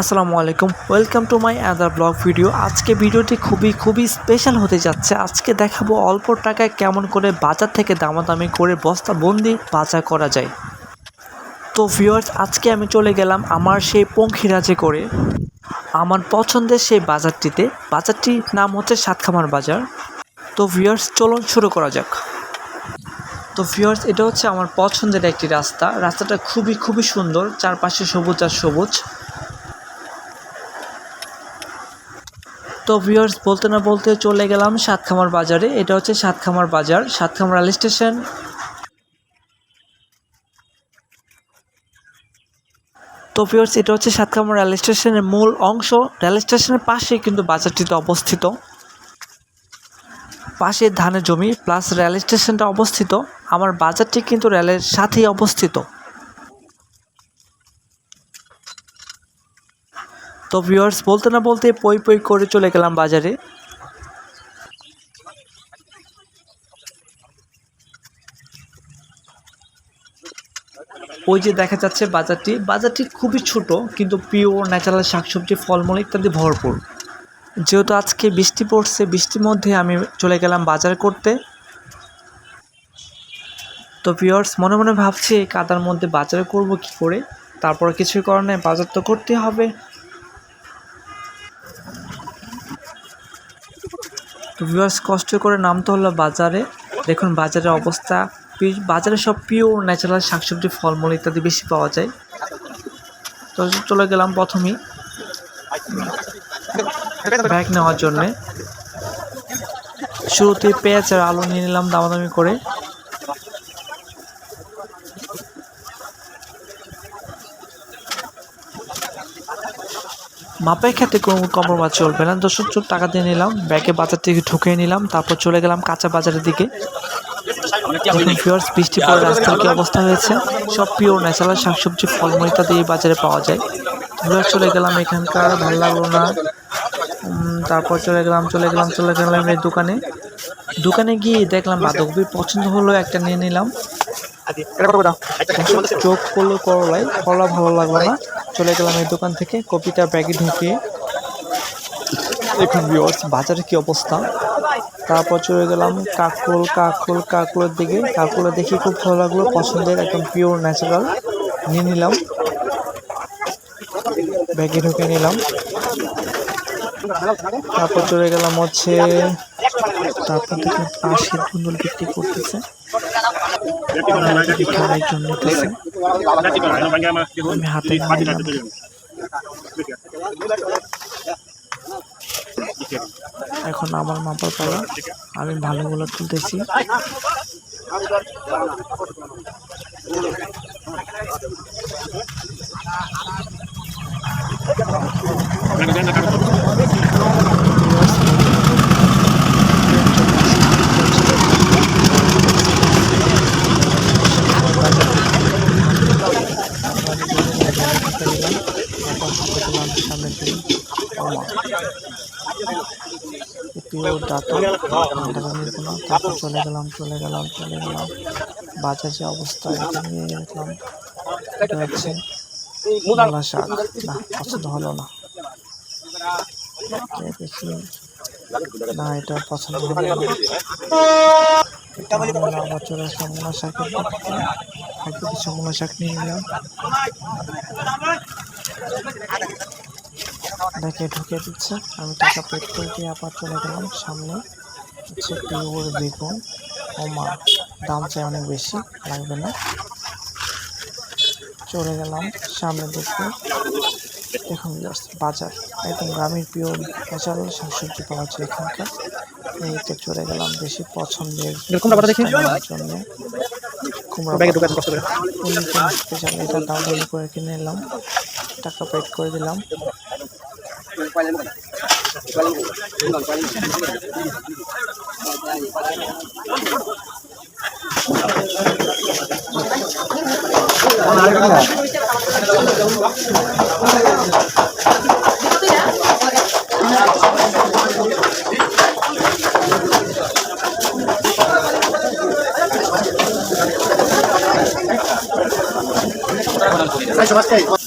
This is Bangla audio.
আসসালামু আলাইকুম। Welcome to my other blog video আজকে ভিডিওটি খুবই খুবই স্পেশাল হতে যাচ্ছে। আজকে দেখাবো অল্প টাকায় কেমন করে বাজার থেকে দামাদামি করে বস্তা বন্দি বাজার করা যায়। তো ভিউয়ার্স আজকে আমি চলে গেলাম আমার সেই পঙ্খিরাজে করে। আমার পছন্দের সেই বাজারটিতে। বাজারটির নাম হচ্ছে সাতখামার বাজার। তো ভিউয়ার্স চলুন শুরু করা যাক। তো ভিউয়ার্স এটা হচ্ছে আমার পছন্দের একটি রাস্তা। রাস্তাটা খুবই খুবই সুন্দর। চারপাশে সবুজ আর সবুজ। তো ভিউয়ার্স বলতে না বলতে চলে গেলাম সাতখামার বাজারে। এটা হচ্ছে সাতখামার বাজার, সাতখামার রেল স্টেশন। তো ভিউয়ার্স এটা হচ্ছে সাতখামার রেল স্টেশনের মূল অংশ। রেল স্টেশনের পাশেই কিন্তু বাজারটিতে অবস্থিত। পাশে ধানের জমি প্লাস রেল স্টেশনটা অবস্থিত। আমার বাজারটি কিন্তু রেলের সাথেই অবস্থিত। তো ভিউয়ার্স বলতে না বলতে পই পই করে চলে গেলাম বাজারে। ওই যে দেখা যাচ্ছে বাজারটি। বাজারটি খুবই ছোট, কিন্তু পিওর ন্যাচারাল শাকসবজি, ফলমূল ইত্যাদি ভরপুর। যেহেতু আজকে বৃষ্টি পড়ছে, বৃষ্টির মধ্যে আমি চলে গেলাম বাজার করতে। তো পিওর্স মনে মনে ভাবছি কাদার মধ্যে বাজার করব কি করে? তারপর কিছুই করার নেই বাজার তো করতে হবে। তো ভিউয়ার্স কষ্ট করে নামতে হলো বাজারে। দেখুন বাজারের অবস্থা। বাজারে সব পিওর ন্যাচারাল শাকসবজি, ফলমূল ইত্যাদি বেশি পাওয়া যায়। তো চলে গেলাম প্রথমেই। ব্যাগ নেওয়ার জন্যে। শুরুতে পেঁয়াজ আর আলু নিয়ে নিলাম দামাদামি করে। মাপের ক্ষেত্রে কোনো কম্প্রোমাইজ চলবে না। দশ টাকা দিয়ে নিলাম। ব্যাগে বাজার থেকে ঢুকিয়ে নিলাম। তারপর চলে গেলাম কাঁচা বাজারের দিকে। ফিওর্স বৃষ্টি পরে রাস্তার কি অবস্থা হয়েছে? সব পিওর ন্যাচারাল শাকসবজি ফলমূল ইত্যাদি এই বাজারে পাওয়া যায়। ঘুরে চলে গেলাম এখানকার ভালো লাগল না তারপর চলে গেলাম চলে গেলাম চলে গেলাম এই দোকানে। দোকানে গিয়ে দেখলাম বাঁধাকপি পছন্দ হলো একটা নিয়ে নিলাম। চোখ করল করলাই করলা ভালো লাগল না। চলে গেলাম এই দোকান থেকে, কপিটা ব্যাগে ঢুকিয়ে দেখুন ভিউয়ার্স বাজারে কি অবস্থা? তারপর চলে গেলাম কাকুল কাকুল কাকুলের দিকে। কাকুলে দেখে খুব ভালো লাগল, পছন্দের, একদম পিওর ন্যাচারাল নিয়ে নিলাম। ব্যাগে ঢুকে নিলাম। তারপর চলে গেলাম হচ্ছে, তারপর দেখলাম পাশে ধুন্দুল বিক্রি করতেছে। আরেকজন নিতেছে আমি হাতে এখন আমার মাপার পালা। আমি ভালোগুলো তুলতেছি। সামনে তারপর চলে গেলাম চলে গেলাম চলে গেলাম। বাজার যে অবস্থা এটা নিয়ে দেখলাম। এটা হচ্ছে শাক। না, পছন্দ হলো না। না, এটা পছন্দ হলো না। চলে শাক নিয়ে নিলাম। ব্যাগে ঢুকে দিচ্ছে। আমি টাকা পেড করে দিয়ে আবার চলে গেলাম সামনে। হচ্ছে পিওর বেগুন। ও মা দাম চাই অনেক বেশি লাগবে না। চলে গেলাম সামনে দেখতে। দেখুন just বাজার। একদম গ্রামের পিওর ন্যাচারাল শাকসবজি পাওয়া যায় এখানকার। এইতে চলে গেলাম বেশি পছন্দের জন্য। কুমড়া স্পেশাল এটা দাম করে কিনে নিলাম। টাকা পেড করে দিলাম। quay lên một quay lên một còn quay lên Vai, chama as